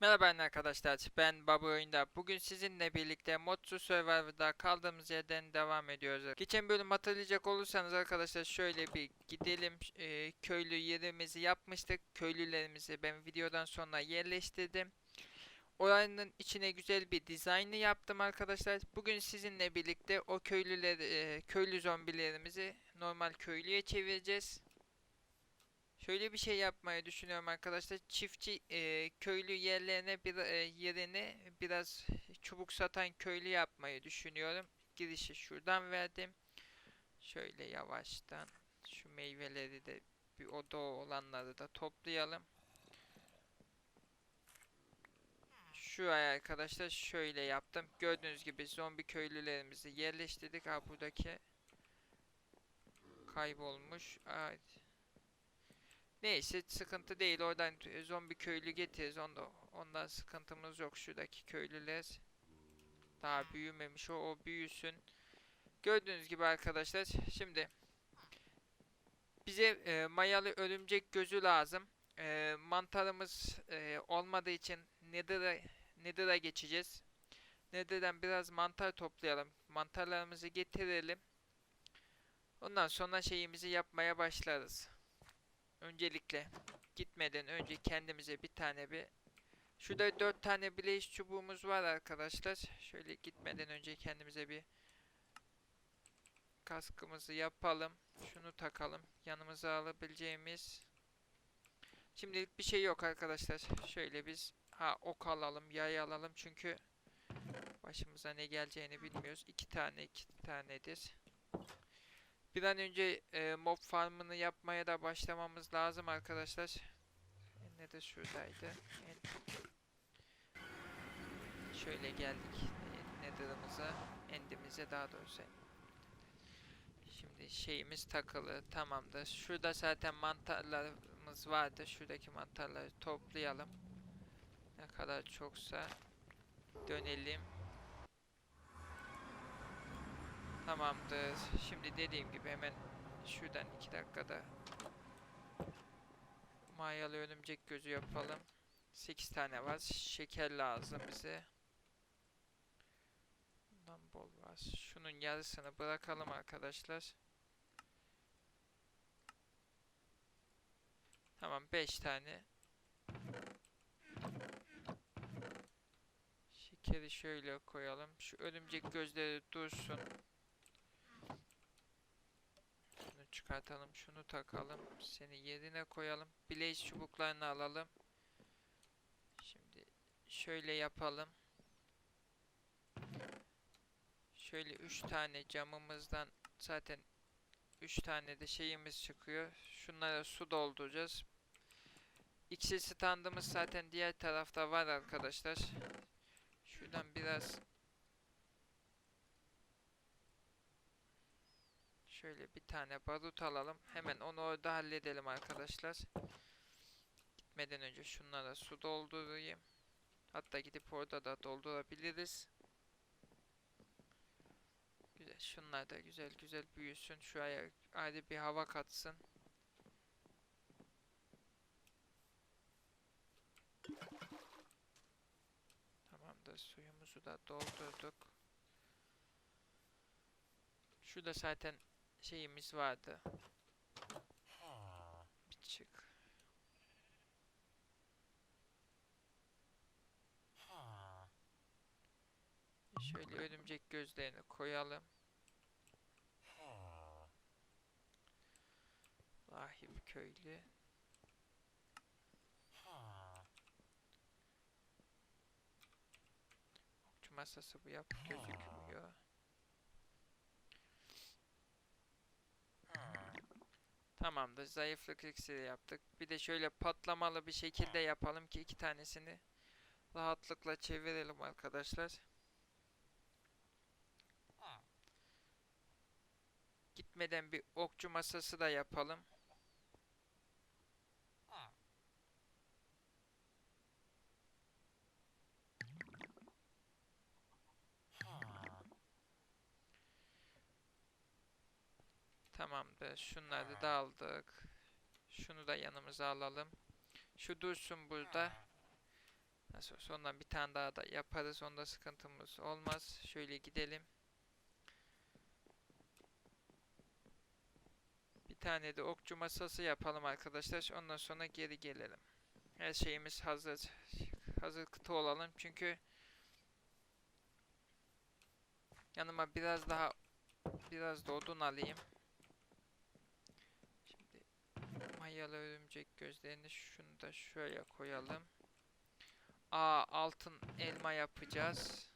Merhaba arkadaşlar, ben Baba Oyunda. Bugün sizinle birlikte Motsu Survivor'da kaldığımız yerden devam ediyoruz. Geçen bölüm hatırlayacak olursanız arkadaşlar şöyle bir gidelim. Ee, köylü yerimizi yapmıştık. Köylülerimizi ben videodan sonra yerleştirdim. Oranın içine güzel bir dizaynı yaptım arkadaşlar. Bugün sizinle birlikte o köylüler, e, köylü zombilerimizi normal köylüye çevireceğiz. Şöyle bir şey yapmayı düşünüyorum arkadaşlar. Çiftçi e, köylü yerlerine bir e, yerine biraz çubuk satan köylü yapmayı düşünüyorum. Girişi şuradan verdim. Şöyle yavaştan şu meyveleri de bir oda olanları da toplayalım. Şu ay arkadaşlar şöyle yaptım. Gördüğünüz gibi zombi köylülerimizi yerleştirdik. Ha buradaki kaybolmuş. Ay, Neyse sıkıntı değil. Oradan t- zombi köylü getiririz. Onda, ondan sıkıntımız yok. Şuradaki köylüler daha büyümemiş. O, o büyüsün. Gördüğünüz gibi arkadaşlar. Şimdi bize e, mayalı örümcek gözü lazım. E, mantarımız e, olmadığı için Nether'a Nether'a geçeceğiz. Nether'dan biraz mantar toplayalım. Mantarlarımızı getirelim. Ondan sonra şeyimizi yapmaya başlarız. Öncelikle gitmeden önce kendimize bir tane bir Şurada dört tane blaze çubuğumuz var arkadaşlar. Şöyle gitmeden önce kendimize bir kaskımızı yapalım. Şunu takalım. Yanımıza alabileceğimiz. Şimdilik bir şey yok arkadaşlar. Şöyle biz ha ok alalım, yay alalım çünkü başımıza ne geleceğini bilmiyoruz. İki tane, iki tanedir. Bir an önce e, mob farmını yapmaya da başlamamız lazım arkadaşlar. E, Ne de şuradaydı. En- Şöyle geldik e, Nether'ımıza, endimize daha doğrusu. Şimdi şeyimiz takılı, tamamdır. Şurada zaten mantarlarımız vardı. Şuradaki mantarları toplayalım. Ne kadar çoksa dönelim. Tamamdır. Şimdi dediğim gibi hemen şuradan iki dakikada mayalı örümcek gözü yapalım. 8 tane var. Şeker lazım bize. Bundan bol var. Şunun yarısını bırakalım arkadaşlar. Tamam 5 tane. Şekeri şöyle koyalım. Şu örümcek gözleri dursun. Şunu çıkartalım. Şunu takalım. Seni yerine koyalım. Blaze çubuklarını alalım. Şimdi şöyle yapalım. Şöyle 3 tane camımızdan zaten 3 tane de şeyimiz çıkıyor. Şunlara su dolduracağız. İksir standımız zaten diğer tarafta var arkadaşlar. Şuradan biraz Şöyle bir tane barut alalım. Hemen onu orada halledelim arkadaşlar. Gitmeden önce şunlara su doldurayım. Hatta gidip orada da doldurabiliriz. Güzel. Şunlar da güzel güzel büyüsün. Şuraya ayrı bir hava katsın. Tamamdır. Suyumuzu da doldurduk. Şurada zaten şeyimiz vardı. Bir çık. Şöyle örümcek gözlerini koyalım. Rahip köylü. Okçu masası bu yap gözükmüyor. Tamamdır. Zayıflık iksiri yaptık. Bir de şöyle patlamalı bir şekilde yapalım ki iki tanesini rahatlıkla çevirelim arkadaşlar. Gitmeden bir okçu masası da yapalım. Tamamdır. Şunları da aldık. Şunu da yanımıza alalım. Şu dursun burada. Nasıl olsa ondan bir tane daha da yaparız. Onda sıkıntımız olmaz. Şöyle gidelim. Bir tane de okçu masası yapalım arkadaşlar. Ondan sonra geri gelelim. Her şeyimiz hazır. Hazır kıta olalım. Çünkü yanıma biraz daha biraz da odun alayım. Şimdi mayalı örümcek gözlerini şunu da şöyle koyalım. Aa altın elma yapacağız.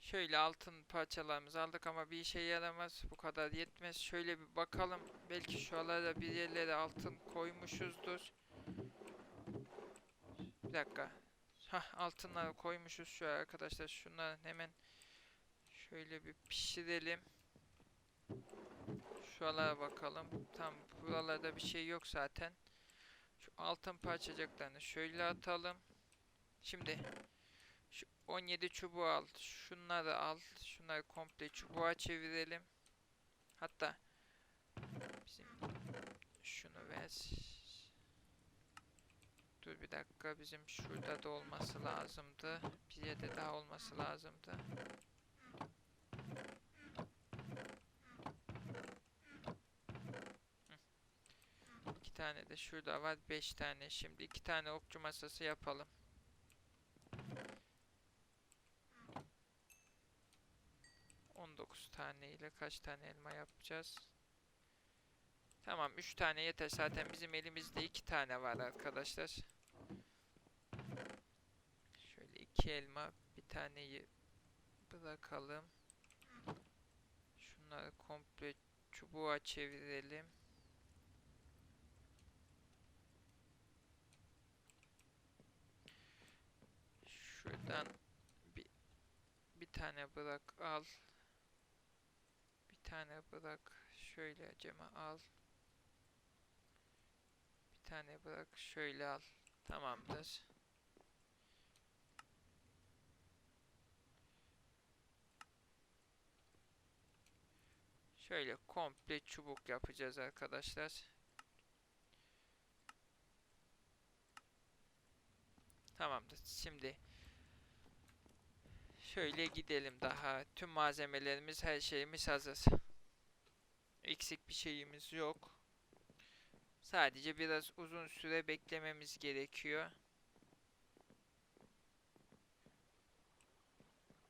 Şöyle altın parçalarımızı aldık ama bir işe yaramaz. Bu kadar yetmez. Şöyle bir bakalım. Belki şuralarda bir yerlere altın koymuşuzdur. Bir dakika. Hah altınları koymuşuz şu arkadaşlar. Şunları hemen şöyle bir pişirelim. Şuralara bakalım. Tam buralarda bir şey yok zaten. Şu altın parçacıklarını şöyle atalım. Şimdi şu 17 çubuğu al. Şunları al. Şunları komple çubuğa çevirelim. Hatta bizim şunu ver. Dur bir dakika bizim şurada da olması lazımdı. Bir yerde daha olması lazımdı. Tane de şurada var. Beş tane. Şimdi iki tane okçu masası yapalım. On dokuz tane ile kaç tane elma yapacağız? Tamam 3 tane yeter. Zaten bizim elimizde 2 tane var arkadaşlar. Şöyle 2 elma bir taneyi bırakalım. Şunları komple çubuğa çevirelim. Şuradan bir bir tane bırak al. Bir tane bırak. Şöyle acaba al. Bir tane bırak şöyle al. Tamamdır. Şöyle komple çubuk yapacağız arkadaşlar. Tamamdır. Şimdi şöyle gidelim daha. Tüm malzemelerimiz, her şeyimiz hazır. Eksik bir şeyimiz yok. Sadece biraz uzun süre beklememiz gerekiyor.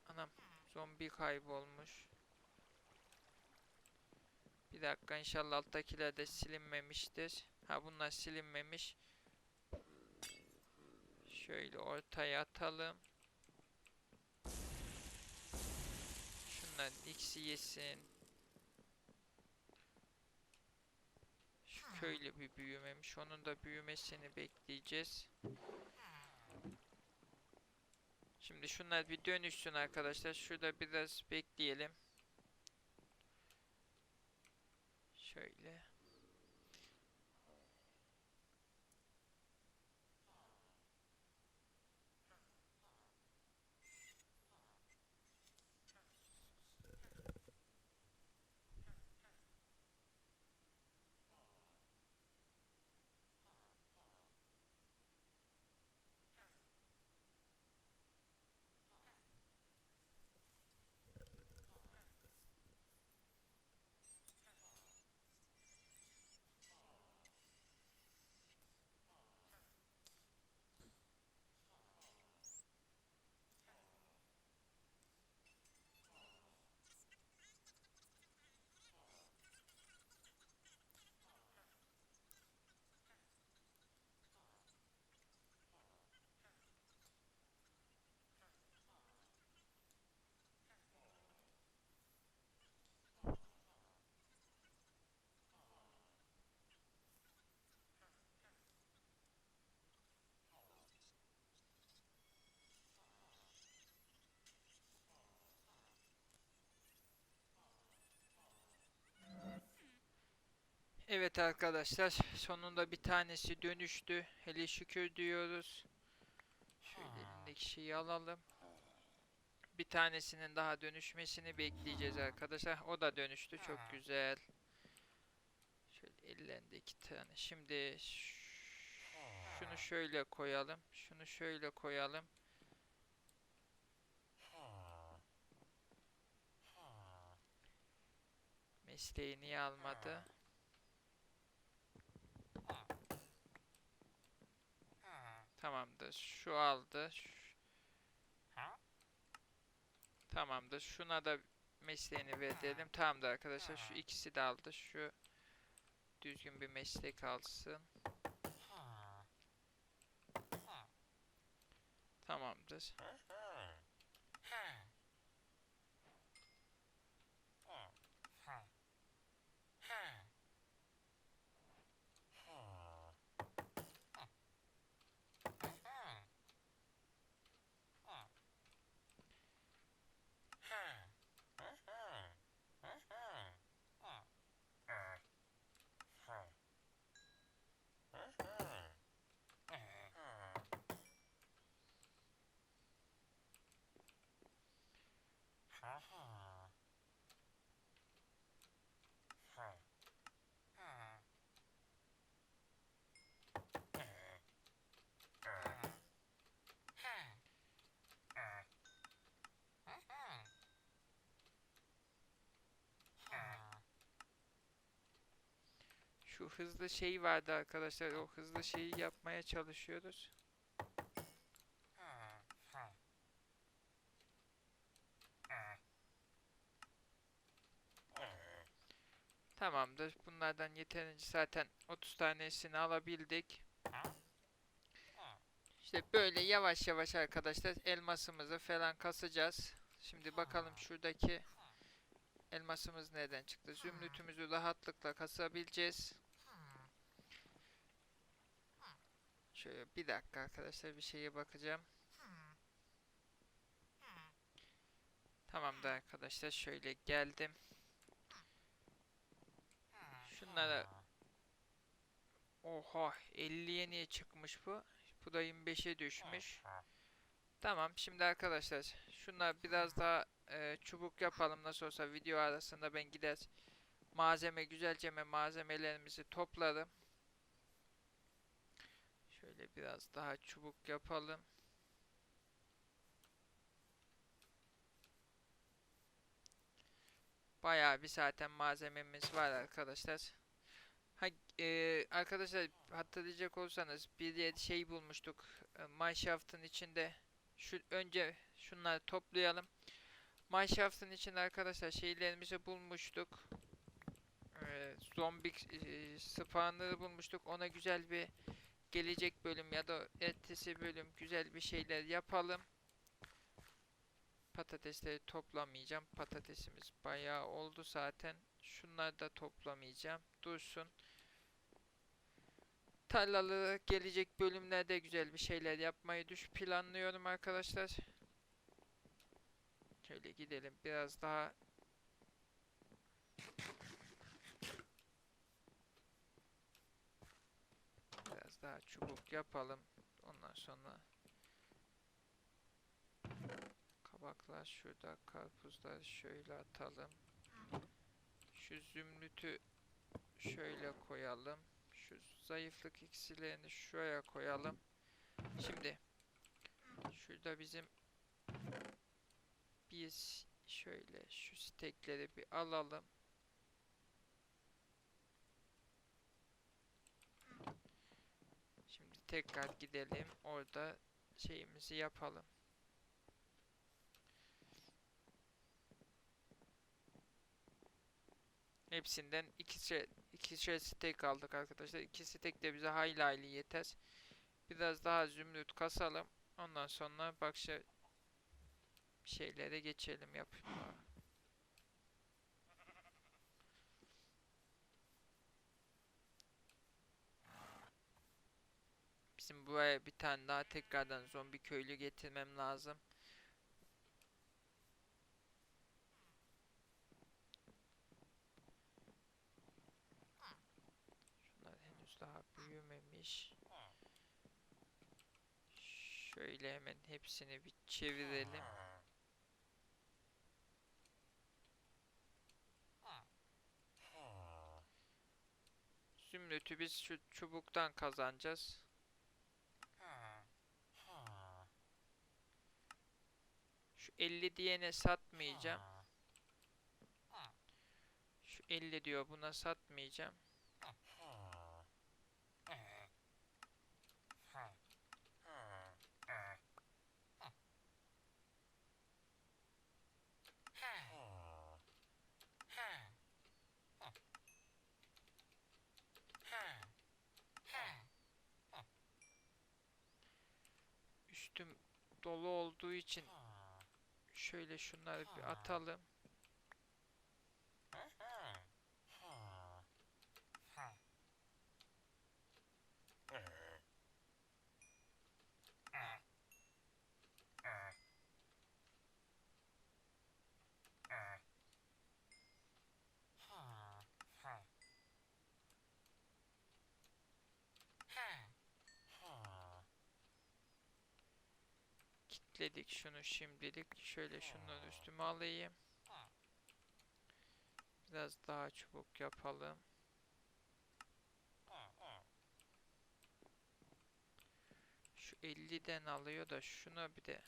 Anam zombi kaybolmuş. Bir dakika inşallah alttakiler de silinmemiştir. Ha bunlar silinmemiş. Şöyle ortaya atalım. Şunlar ikisi yesin. Şu köylü bir büyümemiş. Onun da büyümesini bekleyeceğiz. Şimdi şunlar bir dönüşsün arkadaşlar. Şurada biraz bekleyelim. Şöyle. Evet arkadaşlar sonunda bir tanesi dönüştü. Hele şükür diyoruz. Şöyle elindeki şeyi alalım. Bir tanesinin daha dönüşmesini bekleyeceğiz arkadaşlar. O da dönüştü çok güzel. Şöyle ellerinde iki tane. Şimdi Şunu şöyle koyalım. Şunu şöyle koyalım. Mesleği niye almadı? Tamamdır. Şu aldı. Ş- Tamamdır. Şuna da mesleğini verelim. Tamamdır arkadaşlar. Şu ikisi de aldı. Şu düzgün bir meslek alsın. Tamamdır. Şu hızlı şey vardı arkadaşlar. O hızlı şeyi yapmaya çalışıyoruz. Tamamdır. Bunlardan yeterince zaten 30 tanesini alabildik. İşte böyle yavaş yavaş arkadaşlar elmasımızı falan kasacağız. Şimdi bakalım şuradaki elmasımız nereden çıktı. Zümrütümüzü rahatlıkla kasabileceğiz. Şöyle bir dakika arkadaşlar bir şeye bakacağım. Tamamdır arkadaşlar şöyle geldim. Şunlara Oha 50'ye niye çıkmış bu? Bu da 25'e düşmüş. Tamam şimdi arkadaşlar şunlar biraz daha e, çubuk yapalım nasıl olsa video arasında ben gider malzeme güzelce malzemelerimizi toplarım. Şöyle biraz daha çubuk yapalım. Bayağı bir zaten malzememiz var arkadaşlar. Ha, e, arkadaşlar hatırlayacak olsanız bir şey bulmuştuk. E, Mineshaft'ın içinde şu önce şunları toplayalım. Mineshaft'ın içinde arkadaşlar şeylerimizi bulmuştuk. E, zombi e, spawnları bulmuştuk. Ona güzel bir gelecek bölüm ya da ertesi bölüm güzel bir şeyler yapalım. Patatesleri toplamayacağım. Patatesimiz bayağı oldu zaten. Şunları da toplamayacağım. Dursun. Tarlalı gelecek bölümlerde güzel bir şeyler yapmayı düş planlıyorum arkadaşlar. Şöyle gidelim biraz daha biraz daha çubuk yapalım. Ondan sonra kabaklar şurada, karpuzlar şöyle atalım. Şu zümrütü şöyle koyalım. Şu zayıflık iksirlerini şuraya koyalım. Şimdi şurada bizim biz şöyle şu stekleri bir alalım. Şimdi tekrar gidelim. Orada şeyimizi yapalım. Hepsinden ikişer, ikişer stek aldık arkadaşlar. İki stek de bize hayli hayli yeter. Biraz daha zümrüt kasalım. Ondan sonra bakşa şeylere geçelim yapımı. Bizim buraya bir tane daha tekrardan zombi köylü getirmem lazım. Şöyle hemen hepsini bir çevirelim. Zümrüt'ü biz şu çubuktan kazanacağız. Şu 50 diyene satmayacağım. Şu 50 diyor buna satmayacağım. Üstüm dolu olduğu için şöyle şunları bir atalım. Kitledik şunu şimdilik. Şöyle şunları üstüme alayım. Biraz daha çubuk yapalım. Şu 50'den alıyor da şuna bir de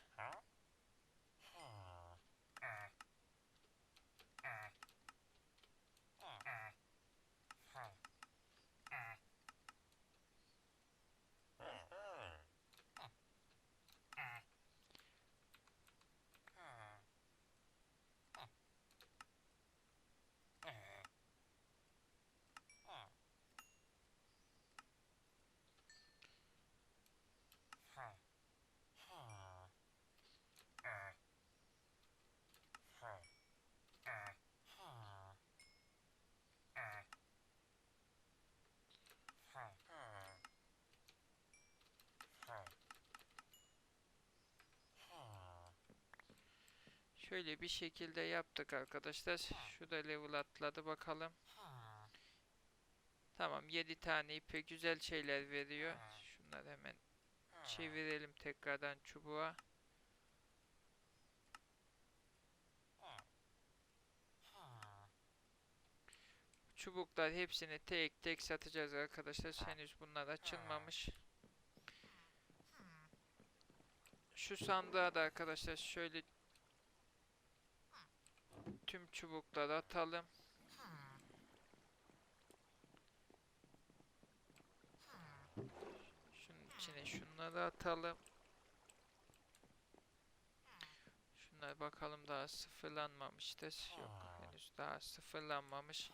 şöyle bir şekilde yaptık arkadaşlar. Şu da level atladı bakalım. Tamam 7 tane ipe güzel şeyler veriyor. Şunları hemen çevirelim tekrardan çubuğa. Çubuklar hepsini tek tek satacağız arkadaşlar. Henüz bunlar açılmamış. Şu sandığa da arkadaşlar şöyle tüm çubukları atalım. Şunun içine şunları atalım. Şunlar bakalım daha sıfırlanmamıştır. Yok henüz daha sıfırlanmamış.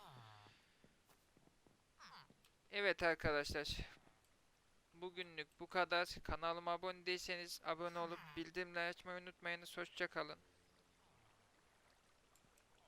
Evet arkadaşlar. Bugünlük bu kadar. Kanalıma abone değilseniz abone olup bildirimleri açmayı unutmayınız. Hoşçakalın.